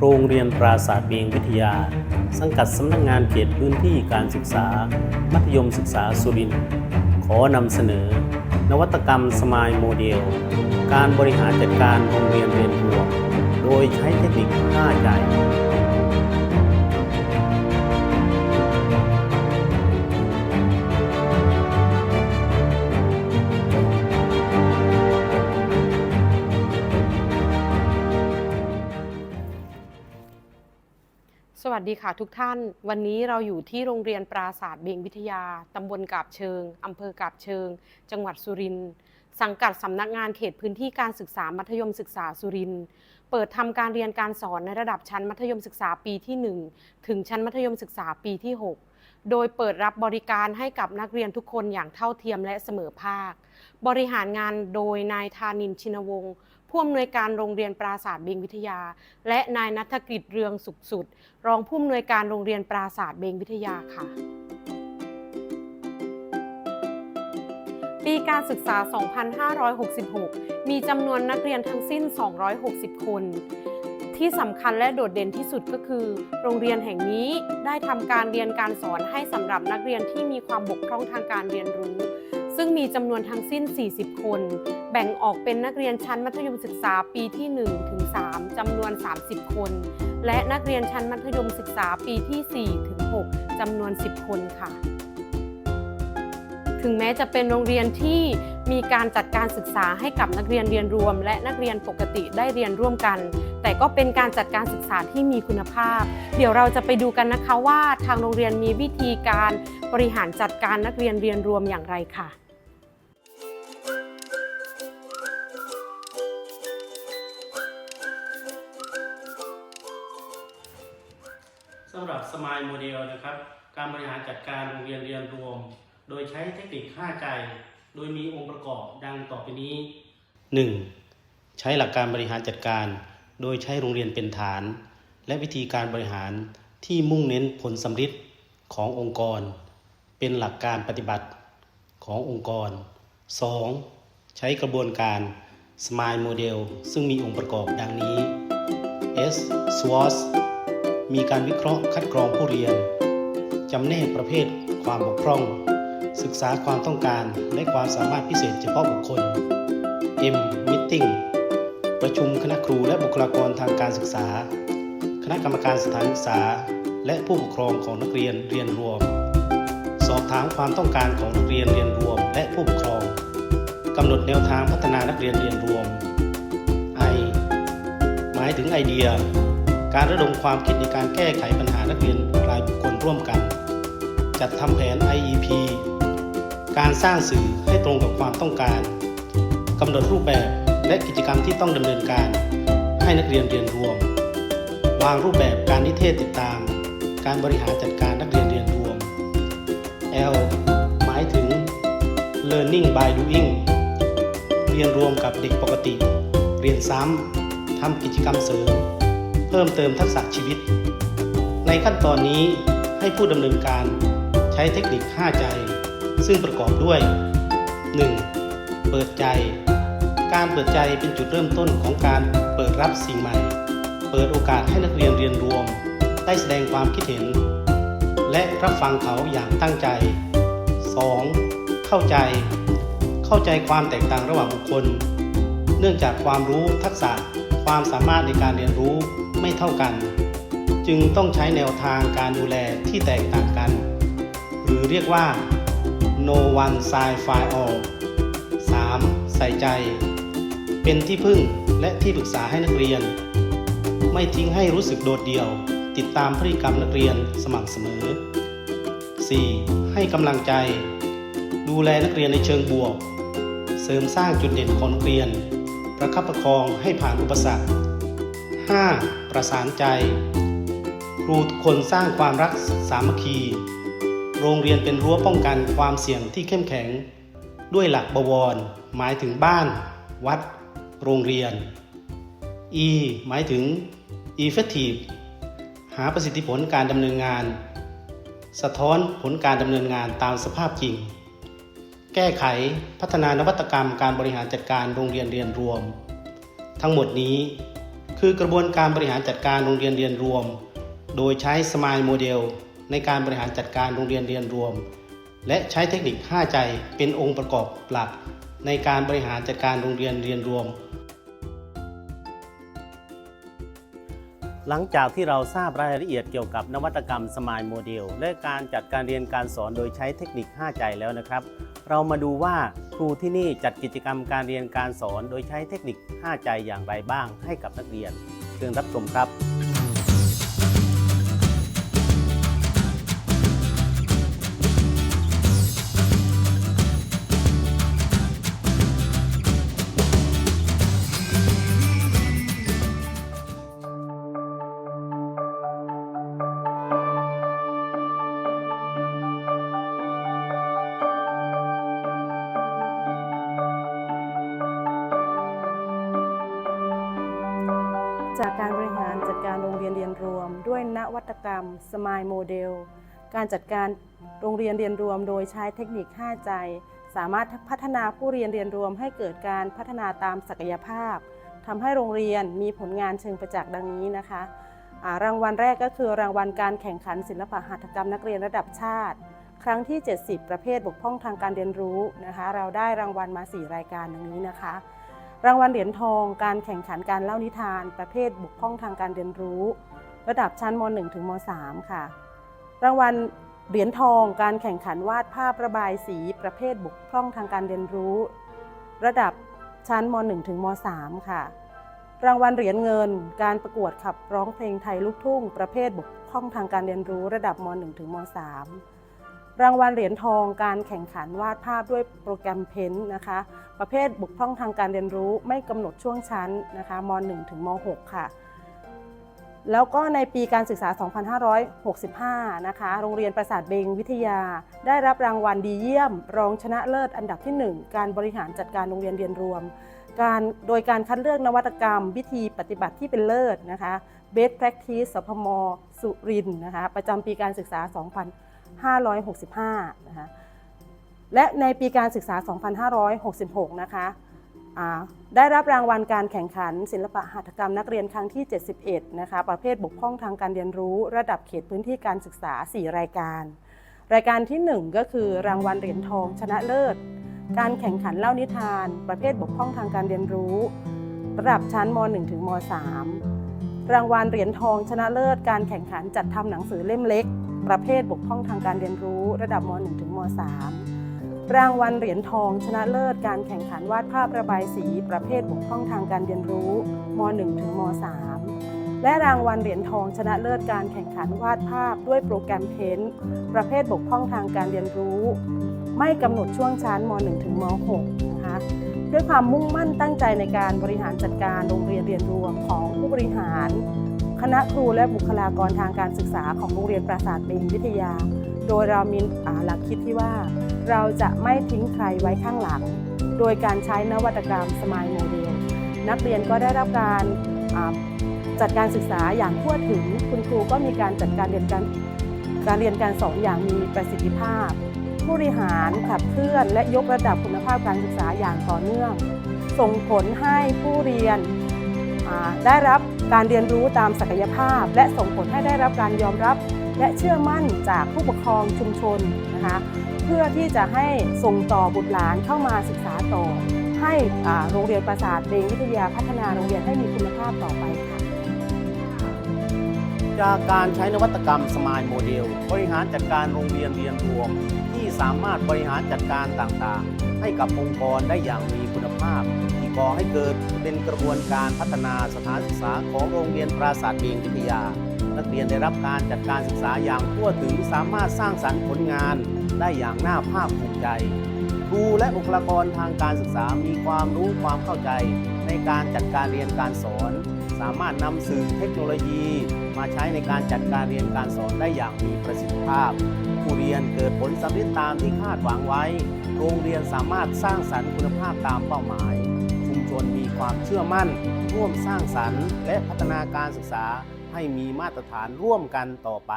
โรงเรียนปราศาสตร์เบียงวิทยา สังกัดสำนักงานเขตพื้นที่การศึกษา มัธยมศึกษาสุรินทร์ขอนำเสนอ นวัตกรรมสมายโมเดล การบริหารจัดการโรงเรียนเรียนรวม โดยใช้เทคนิค5ใจสวั ดีค่ะทุกท่าน วันนี้เราอยู่ที่โรงเรียนปราศาสตร์เบงวิทยา ตำบลกาบเชิง อำเภอกาบเชิง จังหวัดสุรินทร์ สังกัดสำนักงานเขตพื้นที่การศึกษามัธยมศึกษาสุรินทร์ เปิดทำการเรียนการสอนในระดับชั้นมัธยมศึกษาปีที่ 1 ถึงชั้นมัธยมศึกษาปีที่ 6 โดยเปิดรับบริการให้กับนักเรียนทุกคนอย่างเท่าเทียมและเสมอภาค บริหารงานโดยนายธานินชินวงศ์ ผู้อำนวยการโรงเรียนปราศาสตร์เบียงวิทยา และนายนัฐกฤษเรืองสุขสุด รองผู้อำนวยการโรงเรียนปราศาสตร์เบงวิทยาค่ะ ปีการศึกษา 2566 มีจำนวนนักเรียนทั้งสิ้น 260 คนที่สำคัญและโดดเด่นที่สุดก็คือ โรงเรียนแห่งนี้ได้ทำการเรียนการสอนให้สำหรับนักเรียนที่มีความบกพร่องทางการเรียนรู้ ซึ่งมีจำนวนทั้งสิ้น 40 คน แบ่งออกเป็นนักเรียนชั้นมัธยมศึกษาปีที่ 1 ถึง 3จำนวน 30 คน และนักเรียนชั้นมัธยมศึกษาปีที่ 4 ถึง 6จำนวน 10 คนค่ะ ถึงแม้จะเป็นโรงเรียนที่มีการจัดการศึกษาให้กับนักเรียนเรียนรวม และนักเรียนปกติได้เรียนร่วมกัน แต่ก็เป็นการจัดการศึกษาที่มีคุณภาพ เดี๋ยวเราจะไปดูกันนะคะว่าทางโรงเรียนมีวิธีการบริหารจัดการนักเรียนเรียนรวมอย่างไรค่ะำหรับสมายโมเดลนะครับ การบริหารจัดการโรงเรียนเรียนรวม โดยใช้เทคนิค5ใจ โดยมีองค์ประกอบดังต่อไปนี้ 1. ใช้หลักการบริหารจัดการ โดยใช้โรงเรียนเป็นฐาน และวิธีการบริหารที่มุ่งเน้นผลสำฤทธิ์ขององค์กร เป็นหลักการปฏิบัติขององค์กร 2. ใช้กระบวนการ SMILE Model ซึ่งมีองค์ประกอบดังนี้ S SWOT มีการวิเคราะห์คัดกรองผู้เรียน จำแนกประเภท ความบกพร่อง ศึกษาความต้องการและความสามารถพิเศษเฉพาะบุคคล M Meeting ประชุมคณะครูและบุคลากรทางการศึกษา คณะกรรมการสถานศึกษา และผู้ปกครองของนักเรียนเรียนรวม สอบถามความต้องการของนักเรียนเรียนรวม และผู้ปกครองกำหนดแนวทางพัฒนานักเรียนเรียนรวม I หมายถึงไอเดีย การระดมความคิดในการแก้ไขปัญหานักเรียนรายบุคคลร่วมกัน จัดทำแผน IEP การสร้างสื่อให้ตรงกับความต้องการกำหนดรูปแบบและกิจกรรมที่ต้องดำเนินการ ให้นักเรียนเรียนรวม วางรูปแบบการนิเทศติดตาม การบริหารจัดการนักเรียนเรียนรวม L หมายถึง Learning by Doing เรียนรวมกับเด็กปกติ เรียนซ้ำทำกิจกรรมเสริม เพิ่มเติมทักษะชีวิต ในขั้นตอนนี้ให้ผู้ดำเนินการใช้เทคนิค 5 ใจ ซึ่งประกอบด้วย 1. เปิดใจ การเปิดใจเป็นจุดเริ่มต้นของการเปิดรับสิ่งใหม่ เปิดโอกาสให้นักเรียนเรียนรวม ได้แสดงความคิดเห็น และรับฟังเขาอย่างตั้งใจ 2. เข้าใจ เข้าใจความแตกต่างระหว่างบุคคล เนื่องจากความรู้ทักษะความสามารถในการเรียนรู้ ไม่เท่ากัน จึงต้องใช้แนวทางการดูแลที่แตกต่างกัน หรือเรียกว่า no one size fits all 3. ใส่ใจ เป็นที่พึ่งและที่ปรึกษาให้นักเรียน ไม่ทิ้งให้รู้สึกโดดเดี่ยว ติดตามพฤติกรรมนักเรียนสม่ำเสมอ 4. ให้กำลังใจ ดูแลนักเรียนในเชิงบวก เสริมสร้างจุดเด่นของนักเรียน ประคับประคองให้ผ่านอุปสรรค 5. ประสานใจ ครูทุกคนสร้างความรักสามัคคี โรงเรียนเป็นรั้วป้องกันความเสี่ยงที่เข้มแข็ง ด้วยหลักบวร หมายถึงบ้าน วัด โรงเรียน E หมายถึง effective หาประสิทธิผลการดำเนินงาน สะท้อนผลการดำเนินงานตามสภาพจริง แก้ไขพัฒนานวัตกรรมการบริหารจัดการโรงเรียนเรียนรวม ทั้งหมดนี้ คือกระบวนการบริหารจัดการโรงเรียนเรียนรวม โดยใช้สมายโมเดลในการบริหารจัดการโรงเรียนเรียนรวม และใช้เทคนิค 5 ใจเป็นองค์ประกอบหลัก ในการบริหารจัดการโรงเรียนเรียนรวม หลังจากที่เราทราบรายละเอียดเกี่ยวกับนวัตกรรมสมายโมเดลและการจัดการเรียนการสอนโดยใช้เทคนิค 5 ใจแล้วนะครับ เรามาดูว่าครูที่นี่จัดกิจกรรมการเรียนการสอน โดยใช้เทคนิค 5 ใจอย่างไรบ้างให้กับนักเรียน เชิญรับชมครับ การบริหารจัดการโรงเรียนเรียนรวม ด้วยนวัตกรรม Smile Model การจัดการโรงเรียนเรียนรวม โดยใช้เทคนิค 5 ใจ สามารถพัฒนาผู้เรียนเรียนรวม ให้เกิดการพัฒนาตามศักยภาพทำให้โรงเรียนมีผลงานเชิงประจักษ์ดังนี้นะคะารางวัลแรกก็คือรางวัลการแข่งขันศิลปหัตถกรรมนักเรียนระดับชาติ ครั้งที่ 70 ประเภทบกพร่องทางการเรียนรู้นะคะ เราได้รางวัลมา 4 รายการดังนี้นะคะ รางวัลเหรียญทอง การแข่งขันการเล่านิทาน ประเภทบุกพร่องทางการเรียนรู้ ระดับชั้นม .1 ถึงม .3 ค่ะ รางวัลเหรียญทอง การแข่งขันวาดภาพระบายสี ประเภทบุกพร่องทางการเรียนรู้ ระดับชั้นม .1 ถึงม .3 ค่ะ รางวัลเหรียญเงิน การประกวดขับร้องเพลงไทยลูกทุ่ง ประเภทบุกพร่องทางการเรียนรู้ ระดับม .1 ถึงม .3 รางวัลเหรียญทองการแข่งขันวาดภาพด้วยโปรแกรมเพนนะคะ ประเภทบุกพร่องทางการเรียนรู้ไม่กำหนดช่วงชั้นนะคะม .1 ถึงม .6 ค่ะ แล้วก็ในปีการศึกษา 2565 นะคะ โรงเรียนประสาทเบงวิทยา ได้รับรางวัลดีเยี่ยม รองชนะเลิศอันดับที่ 1 การบริหารจัดการโรงเรียนเรียนรวม การโดยการคัดเลือกนวัตกรรม วิธีปฏิบัติที่เป็นเลิศนะคะ Best Practice สพม สุรินนะคะ ประจำปีการศึกษา 2565 นะคะ และในปีการศึกษา 2566 นะคะได้รับรางวัลการแข่งขัน ศิลปะหัตถกรรมนักเรียนครั้งที่ 71 นะคะ ประเภทบกพร่องทางการเรียนรู้ ระดับเขตพื้นที่การศึกษา 4 รายการ รายการที่ 1 ก็คือรางวัลเหรียญทองชนะเลิศ การแข่งขันเล่านิทาน ประเภทบกพร่องทางการเรียนรู้ ระดับชั้นม .1 ถึงม .3 รางวัลเหรียญทองชนะเลิศ การแข่งขันจัดทำหนังสือเล่มเล็ก ประเภทบกพร่องทางการเรียนรู้ ระดับม .1 ถึงม .3 รางวัลเหรียญทองชนะเลิศการแข่งขันวาดภาพระบายสี ประเภทบกพร่องทางการเรียนรู้ม .1 ถึงม .3 และรางวัลเหรียญทองชนะเลิศการแข่งขันวาดภาพด้วยโปรแกรมเพนท์ประเภทบกพร่องทางการเรียนรู้ ไม่กำหนดช่วงชั้นม .1 ถึงม .6 นะคะด้วยความมุ่งมั่นตั้งใจในการบริหารจัดการโรงเรียนเรียนรวมของผู้บริหาร คณะครูและบุคลากรทางการศึกษาของโรงเรียนปราสาทเบงวิทยา โดยเรามีหลักคิดที่ว่า เราจะไม่ทิ้งใครไว้ข้างหลัง โดยการใช้นวัตกรรมสมายโมเดลนักเรียนก็ได้รับการจัดการศึกษาอย่างทั่วถึง คุณครูก็มีการจัดการเรียนการการเรียนการสอนอย่างมีประสิทธิภาพ ผู้บริหารขับเคลื่อนและยกระดับคุณภาพการศึกษาอย่างต่อเนื่อง ส่งผลให้ผู้เรียน ได้รับการเรียนรู้ตามศักยภาพ และส่งผลให้ได้รับการยอมรับ และเชื่อมั่นจากผู้ปกครองชุมชนนะคะเพื่อที่จะให้ส่งต่อบุตรหลานเข้ามาศึกษาต่อ ให้โรงเรียนประสาทเบงวิทยาพัฒนาโรงเรียนให้มีคุณภาพต่อไปค่ะ จากการใช้นวัตกรรมสมายโมเดล บริหารจัดการโรงเรียนเรียนรวม ที่สามารถบริหารจัดการต่างๆ ให้กับองค์กรได้อย่างมีคุณภาพ ก่อให้เกิดเป็นกระบวนการพัฒนาสถานศึกษาของโรงเรียนปราสาทเบียงวิทยา นักเรียนได้รับการจัดการศึกษาอย่างทั่วถึงสามารถสร้างสรรค์ผลงานได้อย่างน่าภาคภูมิใจ ครูและบุคลากรทางการศึกษามีความรู้ความเข้าใจในการจัดการเรียนการสอน สามารถนำสื่อเทคโนโลยี มาใช้ในการจัดการเรียนการสอนได้อย่างมีประสิทธิภาพ ผู้เรียนเกิดผลสำเร็จตามที่คาดหวังไว้ โรงเรียนสามารถสร้างสรรค์คุณภาพตามเป้าหมาย นมีความเชื่อมั่น ร่วมสร้างสรรค์ และพัฒนาการศึกษาให้มีมาตรฐานร่วมกันต่อไป